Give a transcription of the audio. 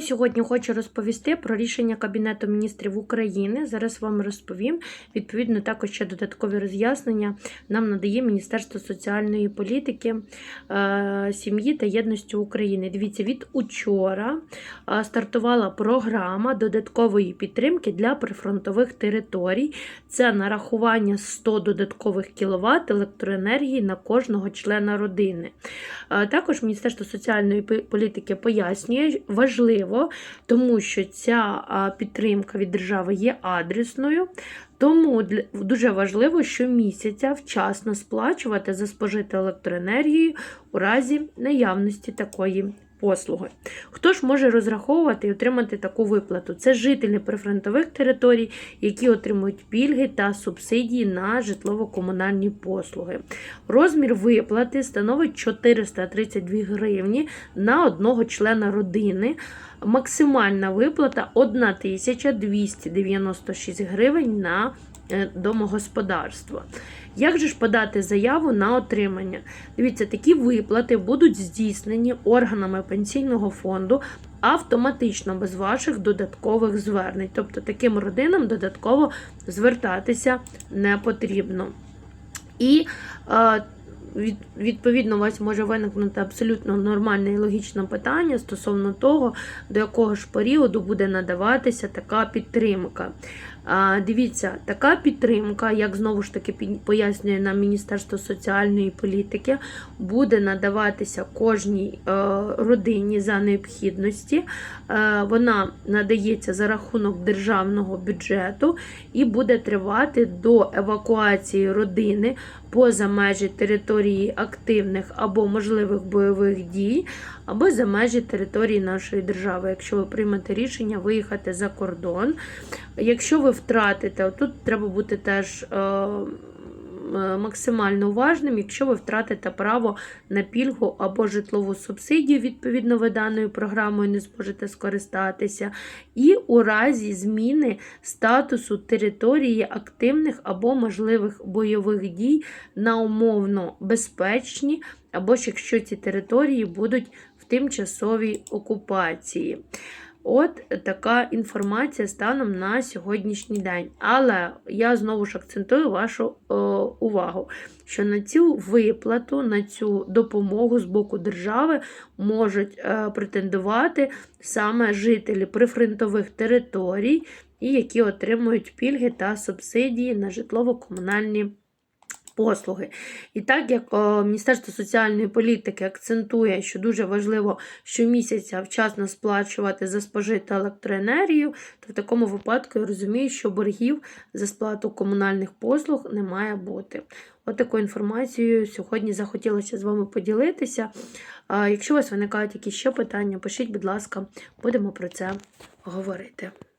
Сьогодні хочу розповісти про рішення Кабінету міністрів України. Зараз вам розповім. Відповідно, також ще додаткові роз'яснення нам надає Міністерство соціальної політики, е, сім'ї та єдності України. Дивіться, від учора е, стартувала програма додаткової підтримки для прифронтових територій. Це нарахування 100 додаткових кіловат електроенергії на кожного члена родини. Е, Також Міністерство соціальної політики пояснює, важливо, тому що ця підтримка від держави є адресною. Тому дуже важливо щомісяця вчасно сплачувати за спожиту електроенергію у разі наявності такої послуги. Хто ж може розраховувати і отримати таку виплату? Це жителі прифронтових територій, які отримують пільги та субсидії на житлово-комунальні послуги. Розмір виплати становить 432 гривні на одного члена родини. Максимальна виплата 1296 гривень на е, домогосподарство. Як же ж подати заяву на отримання? Дивіться, такі виплати будуть здійснені органами пенсійного фонду автоматично без ваших додаткових звернень. Тобто таким родинам додатково звертатися не потрібно. І е, від, відповідно, у вас може виникнути абсолютно нормальне і логічне питання стосовно того, до якого ж періоду буде надаватися така підтримка. Дивіться, така підтримка, як знову ж таки пояснює нам Міністерство соціальної політики, буде надаватися кожній е, родині за необхідності. Е, Вона надається за рахунок державного бюджету і буде тривати до евакуації родини поза межі території активних або можливих бойових дій, або за межі території нашої держави, якщо ви приймете рішення виїхати за кордон. Якщо ви втратите, тут треба бути теж. е, Максимально уважним, якщо ви втратите право на пільгу або житлову субсидію, відповідно ви даною програмою не зможете скористатися, і у разі зміни статусу території активних або можливих бойових дій на умовно безпечні, або ж якщо ці території будуть в тимчасовій окупації. От така інформація станом на сьогоднішній день. Але я знову ж акцентую вашу е, увагу, що на цю виплату, на цю допомогу з боку держави можуть е, претендувати саме жителі прифронтових територій, і які отримують пільги та субсидії на житлово-комунальні послуги. І так як Міністерство соціальної політики акцентує, що дуже важливо щомісяця вчасно сплачувати за спожиту електроенергію, то в такому випадку я розумію, що боргів за сплату комунальних послуг не має бути. От таку інформацією сьогодні захотілося з вами поділитися. Якщо у вас виникають якісь ще питання, пишіть, будь ласка, будемо про це говорити.